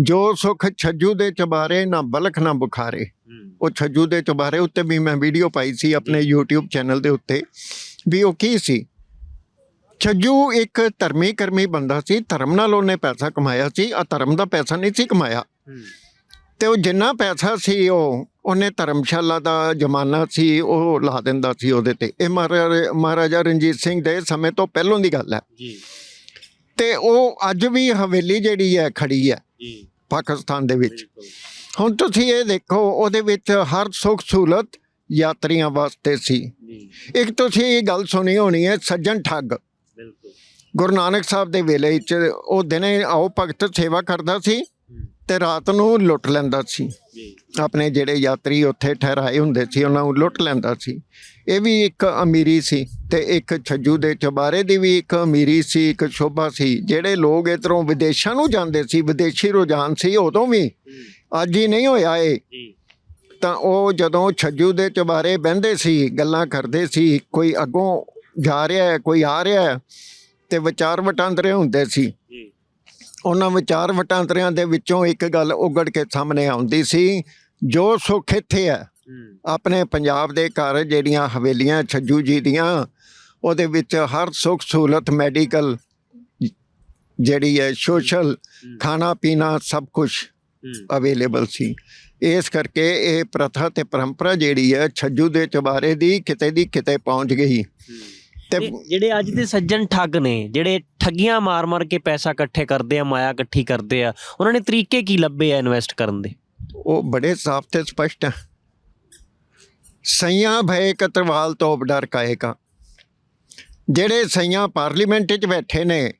ਜੋ ਸੁਖ ਛੱਜੂ ਦੇ ਚਬਾਰੇ ਨਾ ਬਲਖ ਨਾ ਬੁਖਾਰੇ। ਉਹ ਛੱਜੂ ਦੇ ਚਬਾਰੇ ਉੱਤੇ ਵੀ ਮੈਂ ਵੀਡੀਓ ਪਾਈ ਸੀ ਆਪਣੇ YouTube ਚੈਨਲ ਦੇ ਉੱਤੇ ਵੀ ਉਹ ਕੀ ਸੀ? ਛੱਜੂ ਇੱਕ ਧਰਮੀ ਕਰਮੀ ਬੰਦਾ ਸੀ ਧਰਮ ਨਾਲ ਉਹਨੇ ਪੈਸਾ ਕਮਾਇਆ ਸੀ ਆ ਧਰਮ ਦਾ ਪੈਸਾ ਨਹੀਂ ਸੀ ਕਮਾਇਆ। ਤੇ ਉਹ ਜਿੰਨਾ ਪੈਸਾ ਸੀ ਉਹ ਉਹਨੇ ਧਰਮਸ਼ਾਲਾ ਦਾ ਜ਼ਮਾਨਾ ਸੀ ਉਹ ਲਾ ਦਿੰਦਾ ਸੀ ਉਹਦੇ ਤੇ। ਇਹ ਮਹਾਰਾਜਾ ਮਹਾਰਾਜਾ ਰਣਜੀਤ ਸਿੰਘ ਦੇ ਸਮੇਂ ਤੋਂ ਪਹਿਲੋਂ ਦੀ ਗੱਲ ਹੈ। ਜੀ। ਤੇ ਉਹ ਅੱਜ ਵੀ ਹਵੇਲੀ ਜਿਹੜੀ ਹੈ ਖੜੀ ਹੈ। ਜੀ। ਪਾਕਿਸਤਾਨ ਦੇ ਵਿੱਚ। ਹੁਣ ਤੁਸੀਂ ਇਹ ਦੇਖੋ ਉਹਦੇ ਵਿੱਚ ਹਰ ਸੁੱਖ ਸਹੂਲਤ ਯਾਤਰੀਆਂ ਵਾਸਤੇ ਸੀ। ਇੱਕ ਤੁਸੀਂ ਇਹ ਗੱਲ ਸੁਣੀ ਹੋਣੀ ਹੈ ਸੱਜਣ ਠੱਗ। ਬਿਲਕੁਲ। ਗੁਰੂ ਨਾਨਕ ਸਾਹਿਬ ਦੇ ਵੇਲੇ ਵਿੱਚ ਉਹ ਦਿਨੇ ਆਓ ਭਗਤ ਸੇਵਾ ਕਰਦਾ ਸੀ ਤੇ ਰਾਤ ਨੂੰ ਲੁੱਟ ਲੈਂਦਾ ਸੀ। ਆਪਣੇ ਜਿਹੜੇ ਯਾਤਰੀ ਉੱਥੇ ਠਹਿਰਾਏ ਹੁੰਦੇ ਸੀ ਉਹਨਾਂ ਨੂੰ ਲੁੱਟ ਲੈਂਦਾ ਸੀ। ਇਹ ਵੀ ਇੱਕ ਅਮੀਰੀ ਸੀ ਤੇ ਇੱਕ ਛੱਜੂ ਦੇ ਚਬਾਰੇ ਦੀ ਵੀ ਇੱਕ ਅਮੀਰੀ ਸੀ ਇੱਕ ਸ਼ੋਭਾ ਸੀ। ਜਿਹੜੇ ਲੋਕ ਇਧਰੋਂ ਵਿਦੇਸ਼ਾਂ ਨੂੰ ਜਾਂਦੇ ਸੀ ਵਿਦੇਸ਼ੀ ਰੁਝਾਨ ਸੀ ਉਦੋਂ ਵੀ ਅੱਜ ਹੀ ਨਹੀਂ ਹੋਇਆ ਇਹ। ਤਾਂ ਉਹ ਜਦੋਂ ਛੱਜੂ ਦੇ ਚਬਾਰੇ ਬਹਿੰਦੇ ਸੀ ਗੱਲਾਂ ਕਰਦੇ ਸੀ ਕੋਈ ਅੱਗੋਂ ਜਾ ਰਿਹਾ ਹੈ ਕੋਈ ਆ ਰਿਹਾ ਹੈ ਤੇ ਵਿਚਾਰ ਵਟਾਂਦਰੇ ਹੁੰਦੇ ਸੀ। ਉਹਨਾਂ ਵਿਚਾਰ ਵਟਾਂਦਰਿਆਂ ਦੇ ਵਿੱਚੋਂ ਇੱਕ ਗੱਲ ਉਗੜ ਕੇ ਸਾਹਮਣੇ ਆਉਂਦੀ ਸੀ ਜੋ ਸੁੱਖ ਇੱਥੇ ਹੈ ਆਪਣੇ ਪੰਜਾਬ ਦੇ ਘਰ ਜਿਹੜੀਆਂ ਹਵੇਲੀਆਂ ਛੱਜੂ ਜੀ ਦੀਆਂ ਉਹਦੇ ਵਿੱਚ ਹਰ ਸੁੱਖ ਸਹੂਲਤ ਮੈਡੀਕਲ ਜਿਹੜੀ ਹੈ ਸੋਸ਼ਲ ਖਾਣਾ ਪੀਣਾ ਸਭ ਕੁਝ ਅਵੇਲੇਬਲ ਸੀ। ਇਸ ਕਰਕੇ ਇਹ ਪ੍ਰਥਾ ਤੇ ਪਰੰਪਰਾ ਜਿਹੜੀ ਹੈ ਛੱਜੂ ਦੇ ਚਬਾਰੇ ਦੀ ਕਿਤੇ ਦੀ ਕਿਤੇ ਪਹੁੰਚ ਗਈ। ਤੇ ਜਿਹੜੇ ਅੱਜ ਦੇ ਸੱਜਣ ਠੱਗ ਨੇ ਜਿਹੜੇ ਠੱਗੀਆਂ ਮਾਰ-ਮਾਰ ਕੇ ਪੈਸਾ ਇਕੱਠੇ ਕਰਦੇ ਆ ਮਾਇਆ ਇਕੱਠੀ ਕਰਦੇ ਆ ਉਹਨਾਂ ਨੇ ਤਰੀਕੇ ਕੀ ਲੱਭੇ ਆ ਇਨਵੈਸਟ ਕਰਨ ਦੇ? ਉਹ ਬੜੇ ਸਾਫ਼ ਤੇ ਸਪਸ਼ਟ ਹੈ ਸਈਆਂ ਭਏ ਕਤਰਵਾਲ ਤੋਂ ਡਰ ਕਾਏਗਾ ਜਿਹੜੇ ਸਈਆਂ ਪਾਰਲੀਮੈਂਟ 'ਚ ਬੈਠੇ ਨੇ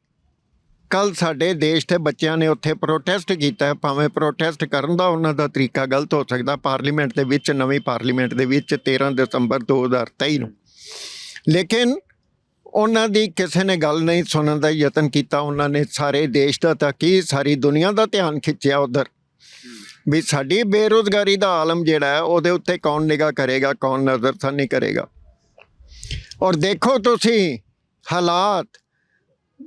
ਕੱਲ ਸਾਡੇ ਦੇਸ਼ ਦੇ ਬੱਚਿਆਂ ਨੇ ਉੱਥੇ ਪ੍ਰੋਟੈਸਟ ਕੀਤਾ। ਭਾਵੇਂ ਪ੍ਰੋਟੈਸਟ ਕਰਨ ਦਾ ਉਹਨਾਂ ਦਾ ਤਰੀਕਾ ਗਲਤ ਹੋ ਸਕਦਾ, ਪਾਰਲੀਮੈਂਟ ਦੇ ਵਿੱਚ, ਨਵੀਂ ਪਾਰਲੀਮੈਂਟ ਦੇ ਵਿੱਚ 13 ਦਸੰਬਰ 2023 ਨੂੰ। ਲੇਕਿਨ ਉਹਨਾਂ ਦੀ ਕਿਸੇ ਨੇ ਗੱਲ ਨਹੀਂ ਸੁਣਨ ਦਾ ਯਤਨ ਕੀਤਾ। ਉਹਨਾਂ ਨੇ ਸਾਰੇ ਦੇਸ਼ ਦਾ ਤਾਂ ਕੀ, ਸਾਰੀ ਦੁਨੀਆ ਦਾ ਧਿਆਨ ਖਿੱਚਿਆ ਉਧਰ। ਵੀ ਸਾਡੀ ਬੇਰੋਜ਼ਗਾਰੀ ਦਾ ਆਲਮ ਜਿਹੜਾ ਹੈ ਉਹਦੇ ਉੱਤੇ ਕੌਣ ਨਿਗਾਹ ਕਰੇਗਾ ਕੌਣ ਨਜ਼ਰਸਾਨੀ ਕਰੇਗਾ? ਔਰ ਦੇਖੋ ਤੁਸੀਂ ਹਾਲਾਤ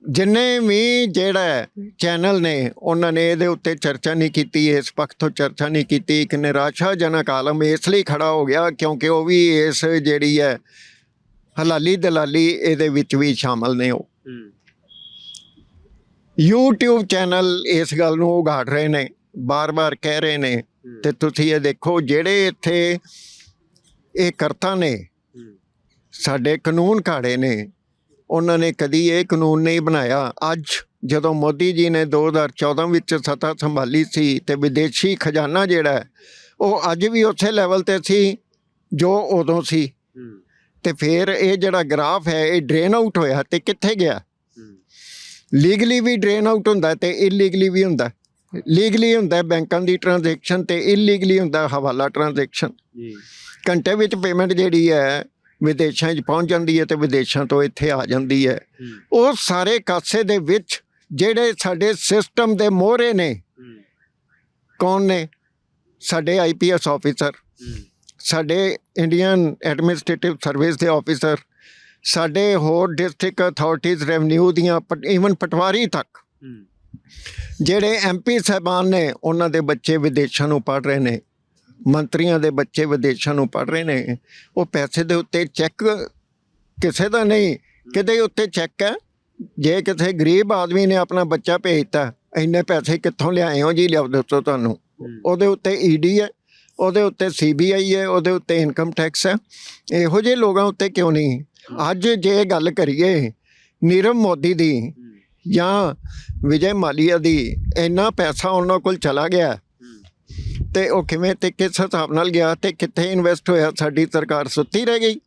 ਜਿੰਨੇ ਵੀ ਜਿਹੜਾ ਚੈਨਲ ਨੇ ਉਹਨਾਂ ਨੇ ਇਹਦੇ ਉੱਤੇ ਚਰਚਾ ਨਹੀਂ ਕੀਤੀ ਇਸ ਪੱਖ ਤੋਂ ਚਰਚਾ ਨਹੀਂ ਕੀਤੀ ਇੱਕ ਨਿਰਾਸ਼ਾਜਨਕ ਆਲਮ ਇਸ ਲਈ ਖੜਾ ਹੋ ਗਿਆ ਕਿਉਂਕਿ ਉਹ ਵੀ ਇਸ ਜਿਹੜੀ ਹੈ ਹਲਾਲੀ ਦਲਾਲੀ ਇਹਦੇ ਵਿੱਚ ਵੀ ਸ਼ਾਮਲ ਨੇ ਉਹ। YouTube ਚੈਨਲ ਇਸ ਗੱਲ ਨੂੰ ਉਘਾੜ ਰਹੇ ਨੇ। ਬਾਰ-ਬਾਰ ਕਹਿ ਰਹੇ ਨੇ ਤੇ ਤੁਸੀਂ ਇਹ ਦੇਖੋ ਜਿਹੜੇ ਇੱਥੇ ਇਹ ਕਰਤਾ ਨੇ ਸਾਡੇ ਕਾਨੂੰਨ ਘਾੜੇ ਨੇ ਉਹਨਾਂ ਨੇ ਕਦੀ ਇਹ ਕਾਨੂੰਨ ਨਹੀਂ ਬਣਾਇਆ। ਅੱਜ ਜਦੋਂ ਮੋਦੀ ਜੀ ਨੇ 2014 ਵਿੱਚ ਸੱਤਾ ਸੰਭਾਲੀ ਸੀ ਤੇ ਵਿਦੇਸ਼ੀ ਖਜ਼ਾਨਾ ਜਿਹੜਾ ਉਹ ਅੱਜ ਵੀ ਉਸੇ ਲੈਵਲ ਤੇ ਸੀ ਜੋ ਉਦੋਂ ਸੀ। ਤੇ ਫਿਰ ਇਹ ਜਿਹੜਾ ਗ੍ਰਾਫ ਹੈ ਇਹ ਡਰੇਨ ਆਊਟ ਹੋਇਆ ਤੇ ਕਿੱਥੇ ਗਿਆ? ਲੀਗਲੀ ਵੀ ਡਰੇਨ ਆਊਟ ਹੁੰਦਾ ਤੇ ਇਲੀਗਲੀ ਵੀ ਹੁੰਦਾ। ਲੀਗਲੀ ਹੁੰਦਾ ਬੈਂਕਾਂ ਦੀ ਟ੍ਰਾਂਜੈਕਸ਼ਨ ਤੇ ਇਲੀਗਲੀ ਹੁੰਦਾ ਹਵਾਲਾ ਟ੍ਰਾਂਜੈਕਸ਼ਨ ਜੀ। ਘੰਟੇ ਵਿੱਚ ਪੇਮੈਂਟ ਜਿਹੜੀ ਹੈ ਵਿਦੇਸ਼ਾਂ 'ਚ ਪਹੁੰਚ ਜਾਂਦੀ ਹੈ ਤੇ ਵਿਦੇਸ਼ਾਂ ਤੋਂ ਇੱਥੇ ਆ ਜਾਂਦੀ ਹੈ। ਉਹ ਸਾਰੇ ਕਾਸੇ ਦੇ ਵਿੱਚ ਜਿਹੜੇ ਸਾਡੇ ਸਿਸਟਮ ਦੇ ਮੋਹਰੇ ਨੇ ਕੌਣ ਨੇ? ਸਾਡੇ ਆਈਪੀਐਸ ਆਫੀਸਰ ਸਾਡੇ ਇੰਡੀਅਨ ਐਡਮਿਨਿਸਟ੍ਰੇਟਿਵ ਸਰਵਿਸ ਦੇ ਆਫੀਸਰ ਸਾਡੇ ਹੋਰ ਡਿਸਟ੍ਰਿਕਟ ਅਥਾਰਟੀਜ਼ ਰੈਵਨਿਊ ਦੀਆਂ ਈਵਨ ਪਟਵਾਰੀ ਤੱਕ। ਜਿਹੜੇ ਐਮਪੀ ਸਾਹਿਬਾਨ ਨੇ, ਉਹਨਾਂ ਦੇ ਬੱਚੇ ਵਿਦੇਸ਼ਾਂ ਨੂੰ ਪੜ ਰਹੇ ਨੇ। ਮੰਤਰੀਆਂ ਦੇ ਬੱਚੇ ਵਿਦੇਸ਼ਾਂ ਨੂੰ ਪੜ ਰਹੇ ਨੇ। ਉਹ ਪੈਸੇ ਦੇ ਉੱਤੇ ਚੈੱਕ ਕਿਸੇ ਦਾ ਨਹੀਂ, ਕਿਤੇ ਉੱਤੇ ਚੈੱਕ ਹੈ। ਜੇ ਕਿਸੇ ਗਰੀਬ ਆਦਮੀ ਨੇ ਆਪਣਾ ਬੱਚਾ ਭੇਜਤਾ, ਇੰਨੇ ਪੈਸੇ ਕਿੱਥੋਂ ਲਿਆਏ ਹੋ ਜੀ? ਲਿਆਓ, ਦੱਸੋ ਤੁਹਾਨੂੰ। ਉਹਦੇ ਉੱਤੇ ਈਡੀ ਹੈ, ਉਹਦੇ ਉੱਤੇ ਸੀਬੀਆਈ ਹੈ, ਉਹਦੇ ਉੱਤੇ ਇਨਕਮ ਟੈਕਸ ਹੈ। ਇਹੋ ਜਿਹੇ ਲੋਕਾਂ ਉੱਤੇ ਕਿਉਂ ਨਹੀਂ? ਅੱਜ ਜੇ ਗੱਲ ਕਰੀਏ, ਨੀਰਵ ਮੋਦੀ ਦੀ ਜਾਂ ਵਿਜੇ ਮਾਲੀਆ ਦੀ ਇੰਨਾ ਪੈਸਾ ਉਹਨਾਂ ਕੋਲ ਚਲਾ ਗਿਆ। ਤੇ ਉਹ ਕਿਵੇਂ ਤੇ ਕਿਸ ਹਿਸਾਬ ਨਾਲ ਗਿਆ ਤੇ ਕਿੱਥੇ ਇਨਵੈਸਟ ਹੋਇਆ ਸਾਡੀ ਸਰਕਾਰ ਸੁੱਤੀ ਰਹਿ ਗਈ।